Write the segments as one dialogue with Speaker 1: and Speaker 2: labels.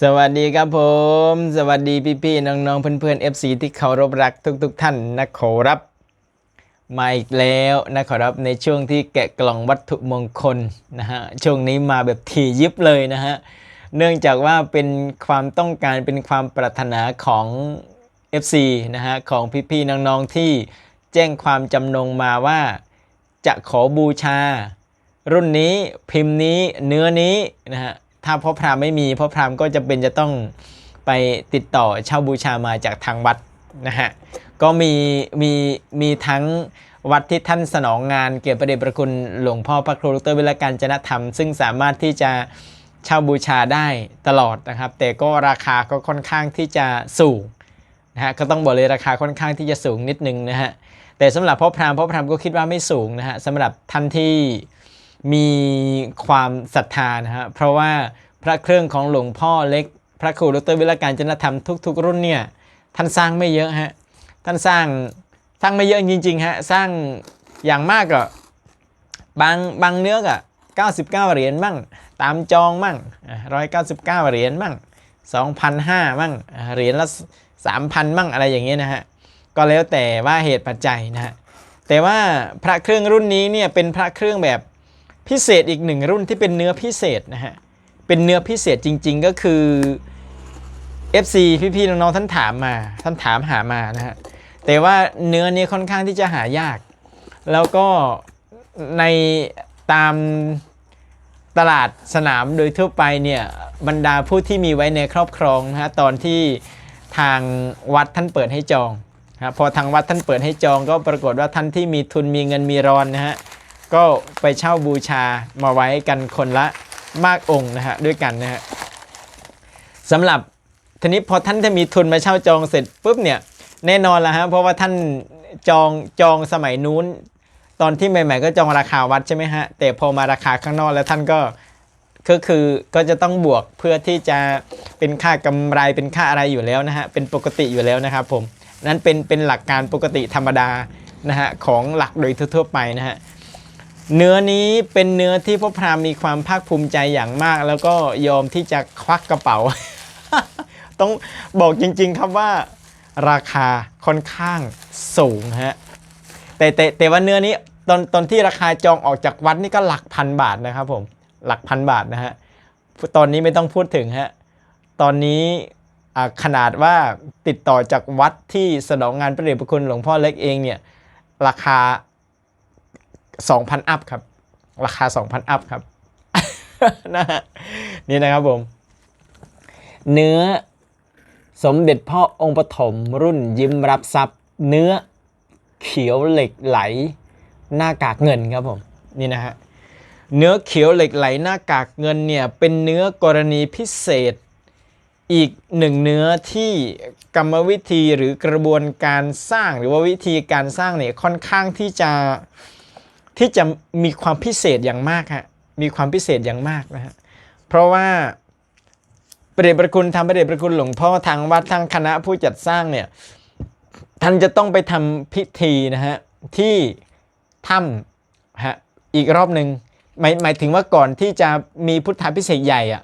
Speaker 1: สวัสดีครับผม สวัสดีพี่ๆน้องๆ เพื่อนๆ FC ที่เคารพรักทุกๆทท่านนะขอรับ มาอีกแล้วนะขอรับในช่วงที่แกะกล่องวัตถุมงคลนะฮะช่วงนี้มาแบบถี่ยิบเลยนะฮะเนื่องจากว่าเป็นความต้องการเป็นความปรารถนาของ FC นะฮะของพี่ๆน้องๆที่แจ้งความจำนงมาว่า จะขอบูชา รุ่นนี้พิมพ์นี้เนื้อนี้นะฮะ ถ้าพ่อพรามไม่มีพ่อพรามก็จะเป็นจะต้องไปติดต่อเช่าบูชามาจากทางวัดนะฮะก็มีมีมีทั้งวัดที่ท่านสนองงานเกี่ยวกับประเดชประคุณหลวงพ่อพระครูดรวิรการจนธรรม ซึ่งสามารถที่จะเช่าบูชาได้ตลอดนะครับ แต่ก็ราคาก็ค่อนข้างที่จะสูงนะฮะก็ต้องบอกเลยราคาค่อนข้างที่จะสูงนิดนึงนะฮะแต่สำหรับพ่อพรามพ่อพรามก็คิดว่าไม่สูงนะฮะสำหรับท่านที่ มีความศรัทธานะฮะเพราะว่าพระเครื่องของหลวงพ่อเล็ก พระครูดรวิรการจนธรรมทุก ๆ รุ่นเนี่ยท่านสร้างไม่เยอะฮะท่านสร้างสร้างไม่เยอะจริงๆฮะสร้างอย่างมากก็บางบางเนื้อก็99 เหรียญมั่งตามจองมั่งร้อยเก้าสิบเก้าเหรียญมั่งสองพันห้ามั่งเหรียญละสามพันมั่งอะไรอย่างเงี้ยนะฮะก็แล้วแต่ว่าเหตุปัจจัยนะฮะแต่ว่าพระเครื่องรุ่นนี้เนี่ยเป็นพระเครื่องแบบ พิเศษอีกหนึ่งรุ่นที่เป็นเนื้อพิเศษนะฮะ เป็นเนื้อพิเศษจริง ๆ ก็คือ FC พี่ๆน้องๆท่านถามมา ท่านถามหามานะฮะ แต่ว่าเนื้อนี้ค่อนข้างที่จะหายาก แล้วก็ในตามตลาดสนามโดยทั่วไปเนี่ยบรรดาผู้ที่มีไว้ในครอบครองนะฮะตอนที่ทางวัดท่านเปิดให้จองนะพอทางวัดท่านเปิดให้จองก็ปรากฏว่าท่านที่มีทุนมีเงินมีรอนนะฮะ ก็ไปเช่าบูชามาไว้กันคนละมากองค์นะฮะด้วยกันนะฮะสำหรับทีนี้พอท่านจะมีทุนมาเช่าจองเสร็จปุ๊บเนี่ยแน่นอนละฮะเพราะว่าท่านจองจองสมัยนู้น ตอนที่ใหม่ ๆ ก็จองราคาวัดใช่ไหมฮะแต่พอมาราคาข้างนอกแล้วท่านก็ก็คือก็จะต้องบวกเพื่อที่จะเป็นค่ากำไรเป็นค่าอะไรอยู่แล้วนะฮะเป็นปกติอยู่แล้วนะครับผมนั้นเป็นเป็นหลักการปกติธรรมดานะฮะของหลักโดยทั่วๆไปนะฮะ เนื้อนี้เป็นเนื้อที่พ่อพรามมีความภาคภูมิใจอย่างมาก แล้วก็ยอมที่จะควักกระเป๋า ต้องบอกจริง ๆ ครับว่าราคาค่อนข้างสูงฮะแต่แต่แต่ว่าเนื้อนี้ตอนตอนที่ราคาจองออกจากวัดนี่ก็หลักพันบาทนะครับผมหลักพันบาทนะฮะตอนนี้ไม่ต้องพูดถึงฮะตอนนี้ขนาดว่าติดต่อจากวัดที่สนองงานพระเดชพระคุณหลวงพ่อเล็กเองเนี่ยราคา 2,000 อัพครับ ราคา 2,000 อัพครับนะฮะนี่นะครับผม เนื้อสมเด็จพ่อองค์ปฐมรุ่นยิ้มรับทรัพย์ เนื้อเขียวเหล็กไหล หน้ากากเงินครับผมนี่นะฮะเนื้อเขียวเหล็กไหลหน้ากากเงินเนี่ยเป็นเนื้อกรณีพิเศษอีกหนึ่งเนื้อที่กรรมวิธีหรือกระบวนการสร้างหรือว่าวิธีการสร้างเนี่ยค่อนข้างที่จะ ที่จะมีความพิเศษอย่างมากฮะมีความพิเศษอย่างมากนะฮะเพราะว่าประเดชประคุณทำประเดชประคุณหลวงพ่อทางวัดทางคณะผู้จัดสร้างเนี่ยท่านจะต้องไปทำพิธีนะฮะที่ถ้ำฮะอีกรอบหนึ่งหมายหมายถึงว่าก่อนที่จะมีพุทธาพิเศษใหญ่อะ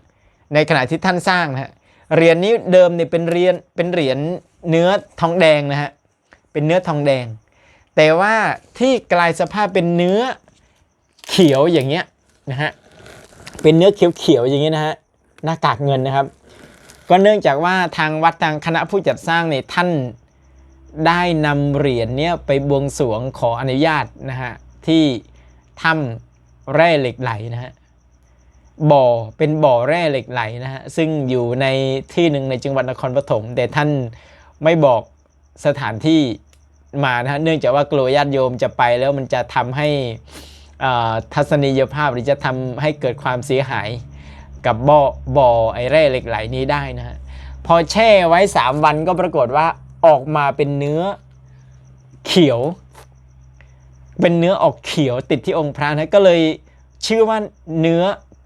Speaker 1: ในขณะที่ท่านสร้างนะฮะเหรียญนี้เดิมเนี่ยเป็นเหรียญเป็นเหรียญเนื้อทองแดงนะฮะเป็นเนื้อทองแดง แต่ว่าที่กลายสภาพเป็นเนื้อเขียวอย่างเงี้ยนะฮะเป็นเนื้อเขียวๆอย่างเงี้ยนะฮะหน้ากากเงินนะครับ ก็เนื่องจากว่าทางวัดทางคณะผู้จัดสร้างเนี่ยท่านได้นำเหรียญเนี้ยไปบวงสรวงขออนุญาตนะฮะที่ถ้ำแร่เหล็กไหลนะฮะบ่อเป็นบ่อแร่เหล็กไหลนะฮะซึ่งอยู่ในที่หนึ่งในจังหวัดนครปฐมแต่ท่านไม่บอกสถานที่ มานะฮะเนื่องจากว่ากลัวญาติโยมจะไปแล้วมันจะทำให้ทัศนียภาพหรือจะทำให้เกิดความเสียหายกับบ่อบ่อไอแร่เหล็กไหลนี้ได้นะฮะพอแช่ไว้ 3 วันก็ปรากฏว่าออกมาเป็นเนื้อเขียว เป็นเนื้อออกเขียวติดที่องค์พระนะก็เลยชื่อว่าเนื้อ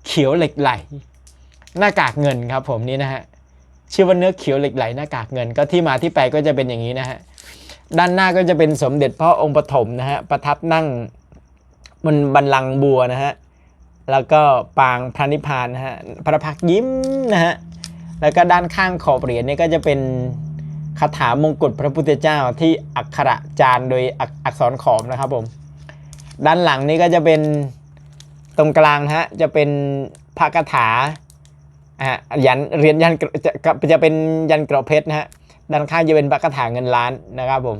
Speaker 1: เขียวเหล็กไหล หน้ากากเงินครับผมนี่นะฮะชื่อว่าเนื้อเขียวเหล็กไหลหน้ากากเงินก็ที่มาที่ไปก็จะเป็นอย่างนี้นะฮะ ด้านหน้าก็จะเป็นสมเด็จพ่อองค์ปฐมนะฮะประทับนั่งบนบันลังบัวนะฮะแล้วก็ปางพระนิพพานนะฮะพระพักยิ้มนะฮะแล้วก็ด้านข้างขอบเหรียญนี่ก็จะเป็นคาถามงกุฎพระพุทธเจ้าที่อักขระจานโดยอักอักษรขอมนะครับผมด้านหลังนี่ก็จะเป็นตรงกลางนะฮะจะเป็นพระคาถาอะยันเหรียญยันจะจะเป็นยันกระเพชรนะฮะ ด้านข้างจะเป็นพระคาถาเงินล้านนะครับผม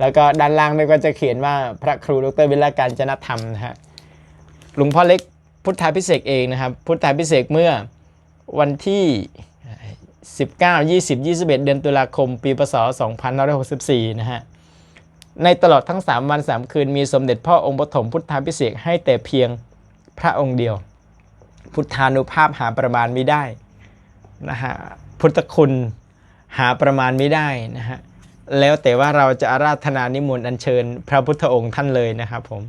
Speaker 1: แล้วก็ด้านล่างนี่ก็จะเขียนว่าพระครูดรวิลาการจนธรรมนะฮะหลวงพ่อเล็กพุทธาพิเศษเองนะครับ พุทธาพิเศษเมื่อวันที่ 19 20 21 เดือนตุลาคม ปีพศ2564 นะฮะ ในตลอดทั้ง 3 วัน 3 คืน มีสมเด็จพ่อองค์ปฐมพุทธาพิเศษให้แต่เพียงพระองค์เดียว พุทธานุภาพหาประมาณไม่ได้นะฮะ พุทธคุณ หาประมาณไม่ได้นะฮะแล้วแต่ว่าเราจะอาราธนานิมนต์อัญเชิญพระพุทธองค์ท่านเลยนะครับผม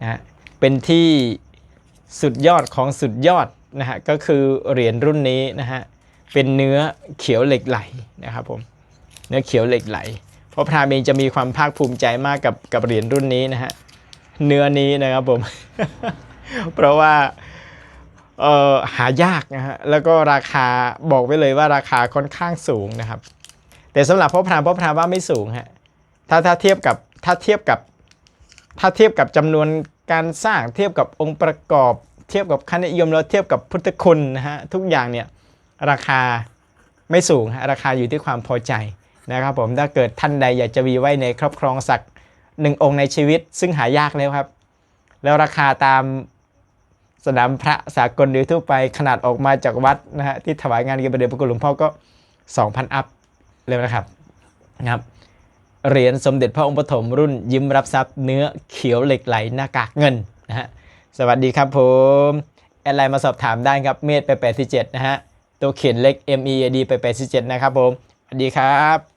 Speaker 1: นะฮะเป็นที่สุดยอดของสุดยอดนะฮะก็คือเหรียญรุ่นนี้นะฮะเป็นเนื้อเขียวเหล็กไหลนะครับผมเนื้อเขียวเหล็กไหล เพราะพราหมณ์เองจะมีความภาคภูมิใจมากกับกับเหรียญรุ่นนี้นะฮะเนื้อนี้นะครับผม เพราะว่า หายากนะฮะแล้วก็ราคาบอกไว้เลยว่าราคาค่อนข้างสูงนะครับ แต่สำหรับพ่อพรามพ่อพรามว่าไม่สูงฮะถ้าถ้าเทียบกับถ้าเทียบกับถ้าเทียบกับจำนวนการสร้างเทียบกับองค์ประกอบ เทียบกับคะแนนนิยมแล้วเทียบกับพุทธคุณนะฮะทุกอย่างเนี่ยราคาไม่สูงฮะราคาอยู่ที่ความพอใจนะครับผมถ้าเกิดท่านใดอยากจะมีไว้ในครอบครองสักหนึ่งองค์ในชีวิต ซึ่งหายากแล้วครับ แล้วราคาตาม สนามพระสากลโดยทั่วไปขนาดออกมาจากวัดนะฮะที่ถวายงานเกียรติประเดชพระคุณหลวงพ่อก็ 2,000 อัพเลยนะครับนะครับเหรียญสมเด็จพระองค์ปฐมรุ่นยิ้มรับทรัพย์เนื้อเขียวเหล็กไหลหน้ากากเงินนะฮะสวัสดีครับผม แอดไลน์มาสอบถามได้ครับเมธไป87นะฮะตัวเขียนเล็ก M E A D ไป87นะครับผมสวัสดีครับ